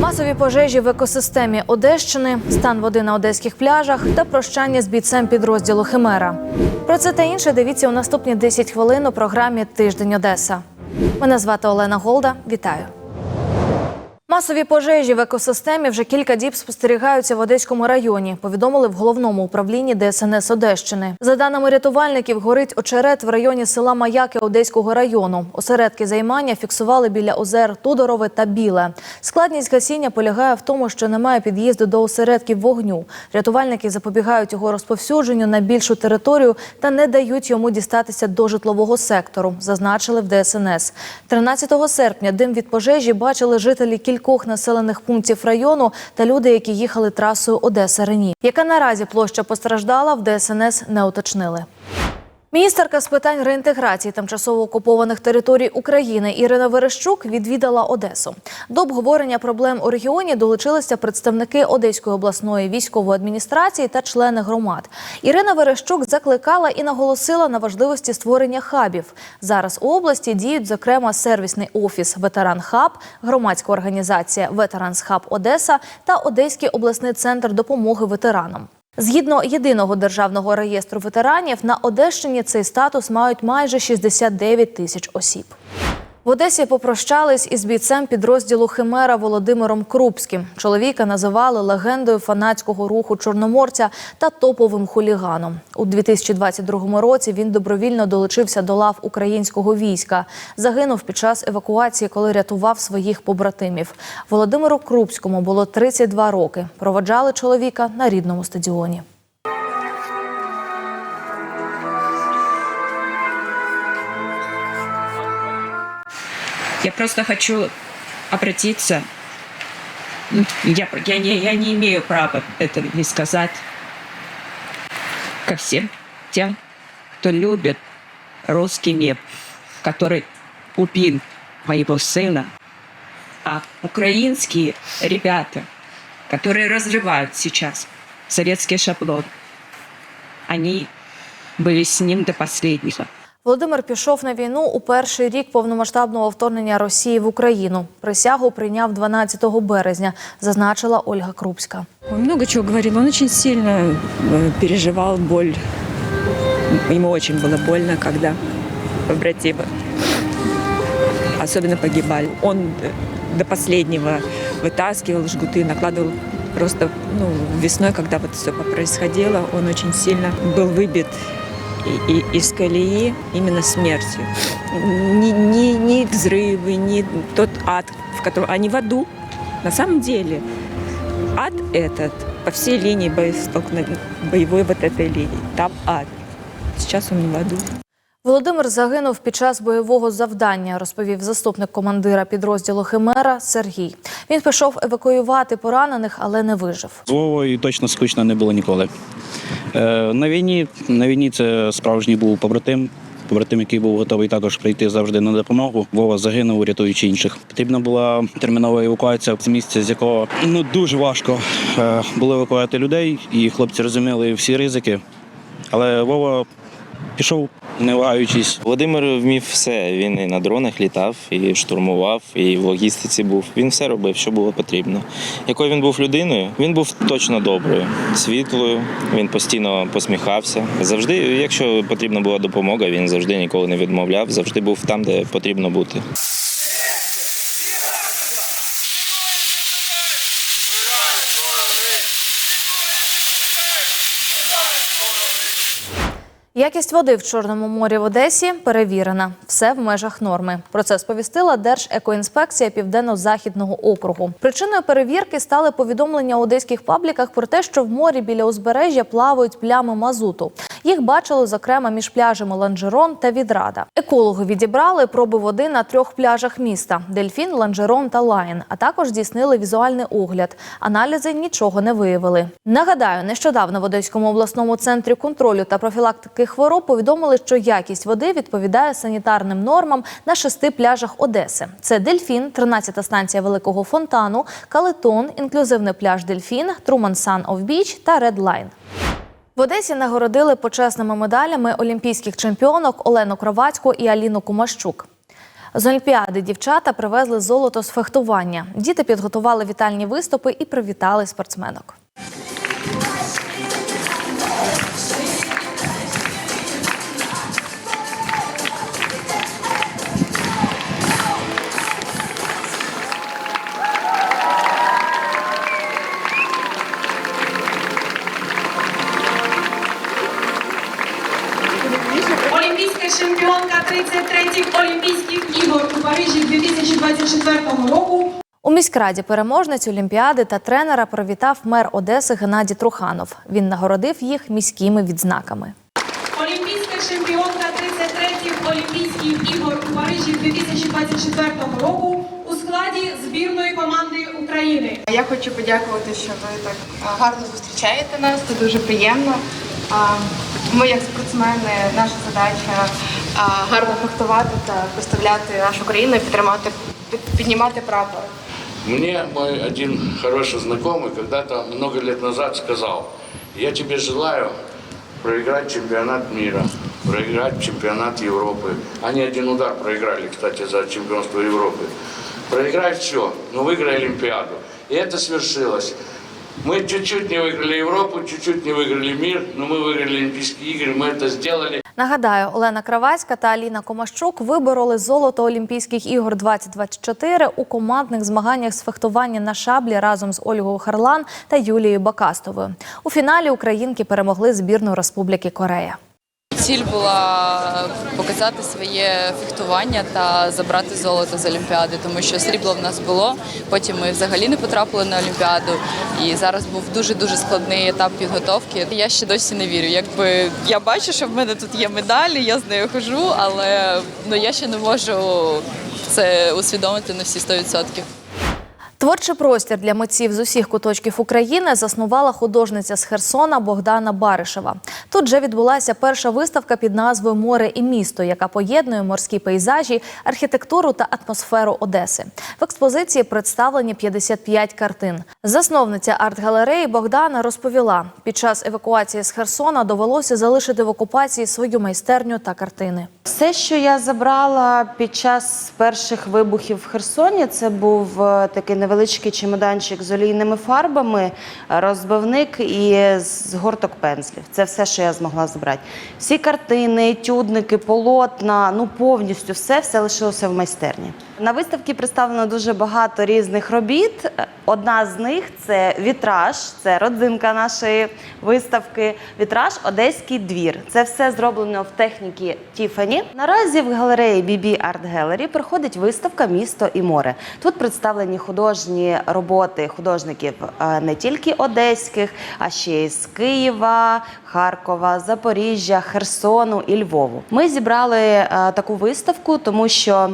Масові пожежі в екосистемі Одещини, стан води на одеських пляжах та прощання з бійцем підрозділу Химера. Про це та інше дивіться у наступні 10 хвилин у програмі Тиждень Одеса. Мене звати Олена Голда. Вітаю. Масові пожежі в екосистемі вже кілька діб спостерігаються в Одеському районі. Повідомили в головному управлінні ДСНС Одещини. За даними рятувальників, горить очерет в районі села Маяки Одеського району. Осередки займання фіксували біля озер Тудорове та Біле. Складність гасіння полягає в тому, що немає під'їзду до осередків вогню. Рятувальники запобігають його розповсюдженню на більшу територію та не дають йому дістатися до житлового сектору, зазначили в ДСНС. 13 серпня дим від пожежі бачили жителі кількох населених пунктів району та люди, які їхали трасою Одеса Рені. Яка наразі площа постраждала, в ДСНС не уточнили. Міністерка з питань реінтеграції тимчасово окупованих територій України Ірина Верещук відвідала Одесу. До обговорення проблем у регіоні долучилися представники Одеської обласної військової адміністрації та члени громад. Ірина Верещук закликала і наголосила на важливості створення хабів. Зараз у області діють зокрема сервісний офіс Ветеран Хаб, громадська організація Ветеранс Хаб Одеса та Одеський обласний центр допомоги ветеранам. Згідно єдиного державного реєстру ветеранів, на Одещині цей статус мають майже 69 тисяч осіб. В Одесі попрощались із бійцем підрозділу Химера Володимиром Крупським. Чоловіка називали легендою фанатського руху чорноморця та топовим хуліганом. У 2022 році він добровільно долучився до лав українського війська. Загинув під час евакуації, коли рятував своїх побратимів. Володимиру Крупському було 32 роки. Проводжали чоловіка на рідному стадіоні. Я просто хочу обратиться. Ну, Я, я, не, я не имею права это не сказать ко всем тем, кто любит русский мир, который убил моего сына, а украинские ребята, которые разрывают сейчас советский шаблон, они были с ним до последнего. Володимир пішов на війну у перший рік повномасштабного вторгнення Росії в Україну. Присягу прийняв 12 березня, зазначила Ольга Крупська. Он много чего говорил. Он очень сильно э, переживал боль. Ему очень было больно, когда побратимы особенно погибали. Он э, до последнего вытаскивал жгуты, накладывал просто ну, весной, когда вот все происходило, он очень сильно был выбит и- и- из колеи именно смертью. Ни, ни, ни взрывы, ни тот ад, в котором они в аду. На самом деле ад этот по всей линии боестолкновения, боевой вот этой линии. Там ад. Сейчас он не в аду. Володимир загинув під час бойового завдання, розповів заступник командира підрозділу Химера Сергій. Він пішов евакуювати поранених, але не вижив. З Вовою точно скучно не було ніколи. Е, на війні на війні це справжній був побратим. Побратим, який був готовий також прийти завжди на допомогу. Вова загинув, рятуючи інших. Потрібна була термінова евакуація з місця, з якого ну дуже важко е, було евакуювати людей, і хлопці розуміли всі ризики. Але Вова пішов, не ваючись. Володимир вмів все. Він і на дронах літав, і штурмував, і в логістиці був. Він все робив, що було потрібно. Якою він був людиною? Він був точно доброю, світлою. Він постійно посміхався. Завжди, якщо потрібна була допомога, він завжди ніколи не відмовляв. Завжди був там, де потрібно бути. Якість води в Чорному морі в Одесі перевірена. Все в межах норми. Про це сповістила Держекоінспекція Південно-Західного округу. Причиною перевірки стали повідомлення у одеських пабліках про те, що в морі біля узбережжя плавають плями мазуту. Їх бачили зокрема між пляжами Ланжерон та Відрада. Екологи відібрали проби води на трьох пляжах міста: Дельфін, Ланжерон та Лайн. А також здійснили візуальний огляд. Аналізи нічого не виявили. Нагадаю, нещодавно в Одеському обласному центрі контролю та профілактики хвороб повідомили, що якість води відповідає санітарним нормам на шести пляжах Одеси. Це Дельфін, 13-та станція Великого Фонтану, Калитон, інклюзивний пляж Дельфін, Труман Сан Оф Біч та Ред Лайн. В Одесі нагородили почесними медалями олімпійських чемпіонок Олену Кровацьку і Аліну Кумащук. З Олімпіади дівчата привезли золото з фехтування. Діти підготували вітальні виступи і привітали спортсменок. У міськраді переможниць Олімпіади та тренера привітав мер Одеси Геннадій Труханов. Він нагородив їх міськими відзнаками. Олімпійська чемпіонка 33-х Олімпійських ігор у Парижі 2024 року у складі збірної команди України. Я хочу подякувати, що ви так гарно зустрічаєте нас. Це дуже приємно. Ми, як спортсмени, наша задача гарно фехтувати та представляти нашу країну і підтримати під- піднімати прапор. Мне мой один хороший знакомый когда-то много лет назад сказал, я тебе желаю проиграть чемпионат мира, проиграть чемпионат Европы. Они один удар проиграли, кстати, за чемпионство Европы. Проиграй все, но выиграй Олимпиаду. И это свершилось. Мы чуть-чуть не выиграли Европу, чуть-чуть не выиграли мир, но мы выиграли Олимпийские игры, мы это сделали. Нагадаю, Олена Кравацька та Аліна Комащук вибороли золото Олімпійських ігор 2024 у командних змаганнях з фехтування на шаблі разом з Ольгою Харлан та Юлією Бакастовою. У фіналі українки перемогли збірну Республіки Корея. Ціль була показати своє фехтування та забрати золото з Олімпіади, тому що срібло в нас було. Потім ми взагалі не потрапили на Олімпіаду. І зараз був дуже дуже складний етап підготовки. Я ще досі не вірю. Якби я бачу, що в мене тут є медалі, я з нею хожу, але ну я ще не можу це усвідомити на всі 100%. Творчий простір для митців з усіх куточків України заснувала художниця з Херсона Богдана Баришева. Тут вже відбулася перша виставка під назвою Море і місто, яка поєднує морські пейзажі, архітектуру та атмосферу Одеси. В експозиції представлені 55 картин. Засновниця арт-галереї Богдана розповіла, під час евакуації з Херсона довелося залишити в окупації свою майстерню та картини. Все, що я забрала під час перших вибухів в Херсоні, це був е, такий невеличкий чемоданчик з олійними фарбами, розбивник і згорток пензлів. Це все, що я змогла збирати. Всі картини, тюдники, полотна, ну повністю все, все лишилося в майстерні. На виставці представлено дуже багато різних робіт. Одна з них це вітраж, це родзинка нашої виставки. Вітраж Одеський двір. Це все зроблено в техніці Тіфані. Наразі в галереї BB Art Gallery проходить виставка Місто і море. Тут представлені художні роботи художників е, не тільки одеських, а ще й з Києва, Харкова, Запоріжжя, Херсону і Львову. Ми зібрали е, таку виставку, тому що.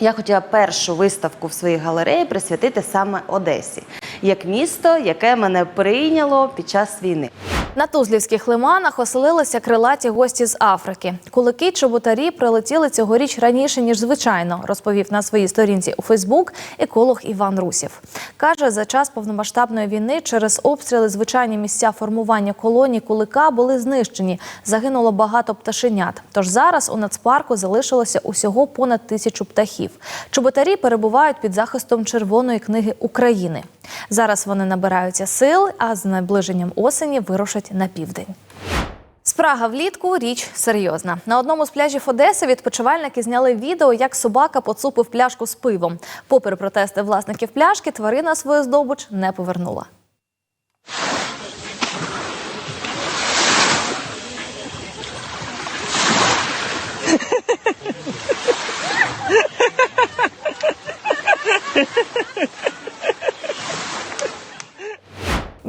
Я хотіла першу виставку в своїй галереї присвятити саме Одесі, як місто, яке мене прийняло під час війни. На Тузлівських лиманах оселилися крилаті гості з Африки. Кулики чоботарі прилетіли цьогоріч раніше ніж звичайно, розповів на своїй сторінці у Фейсбук еколог Іван Русів. каже, за час повномасштабної війни через обстріли звичайні місця формування колоній кулика були знищені. Загинуло багато пташенят. Тож зараз у нацпарку залишилося усього понад тисячу птахів. Чоботарі перебувають під захистом Червоної книги України. Зараз вони набираються сил, а з наближенням осені вирушать на південь. Спрага влітку річ серйозна. На одному з пляжів Одеси відпочивальники зняли відео, як собака поцупив пляшку з пивом. Попри протести власників пляшки, тварина свою здобуч не повернула.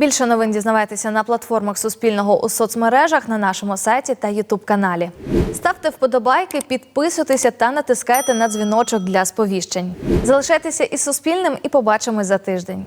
Більше новин дізнавайтеся на платформах Суспільного у соцмережах на нашому сайті та Ютуб каналі. Ставте вподобайки, підписуйтеся та натискайте на дзвіночок для сповіщень. Залишайтеся із Суспільним і побачимось за тиждень.